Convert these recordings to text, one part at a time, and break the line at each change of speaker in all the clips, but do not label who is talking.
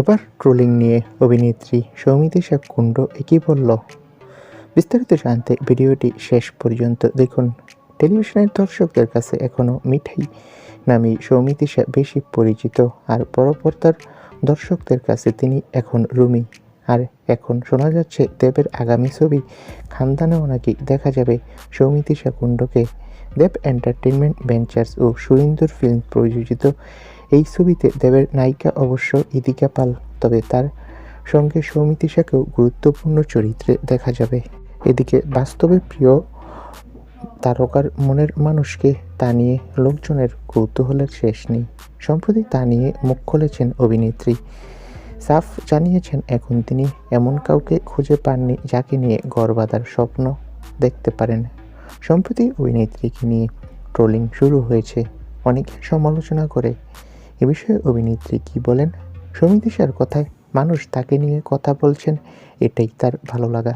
এবার ট্রোলিং নিয়ে অভিনেত্রী সৌমিতিশা কুণ্ড একই বলল, বিস্তারিত জানতে ভিডিওটি শেষ পর্যন্ত দেখুন। টেলিভিশনের দর্শকদের কাছে এখনও মিঠাই নামে সৌমিতিশা বেশি পরিচিত, আর বড় পর্দার দর্শকদের কাছে তিনি এখন রুমি। আর এখন শোনা যাচ্ছে দেবের আগামী ছবি, খানদানেও নাকি দেখা যাবে সৌমিতিশা কুণ্ডকে দেব এন্টারটেনমেন্ট ভেঞ্চার্স ও সুরিন্দর ফিল্ম প্রযোজিত এই ছবিতে দেবের নায়িকা অবশ্য ইদিকা পাল, তবে তার সঙ্গে সৌমিতিশাকেও গুরুত্বপূর্ণ চরিত্রে দেখা যাবে। এদিকে বাস্তবে প্রিয় তারকার মনের মানুষকে তা নিয়ে লোকজনের কৌতূহলের শেষ নেই। সম্প্রতি তা নিয়ে মুখ খুলেছেন অভিনেত্রী। সাফ জানিয়েছেন, এখন তিনি এমন কাউকে খুঁজে পাননি যাকে নিয়ে গর্বাদার স্বপ্ন দেখতে পারেন। সম্প্রতি অভিনেত্রীকে নিয়ে ট্রোলিং শুরু হয়েছে। অনেকে সমালোচনা করে এ বিষয়ে অভিনেত্রী কি বলেন? সমিতিশার কথায় মানুষ তাকে নিয়ে কথা বলছেন, এটাই তার ভালো লাগা।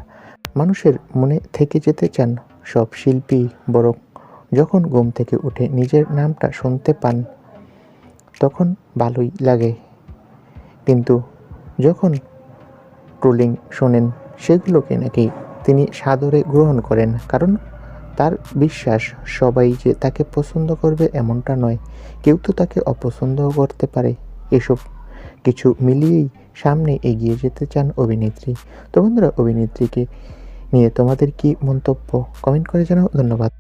মানুষের মনে থেকে যেতে চান সব শিল্পী বরং যখন ঘুম থেকে উঠে নিজের নামটা শুনতে পান, তখন ভালোই লাগে। কিন্তু যখন ট্রোলিং শোনেন, সেগুলোকে নাকি তিনি সাদরে গ্রহণ করেন, কারণ তার বিশ্বাস, সবাই যে তাকে পছন্দ করবে এমনটা নয়। কেউ তো তাকে অপছন্দও করতে পারে। এসব কিছু মিলিয়েই সামনে এগিয়ে যেতে চান অভিনেত্রী। তো বন্ধুরা, অভিনেত্রীকে নিয়ে তোমাদের কি মন্তব্য? কমেন্ট করে জানাও। ধন্যবাদ।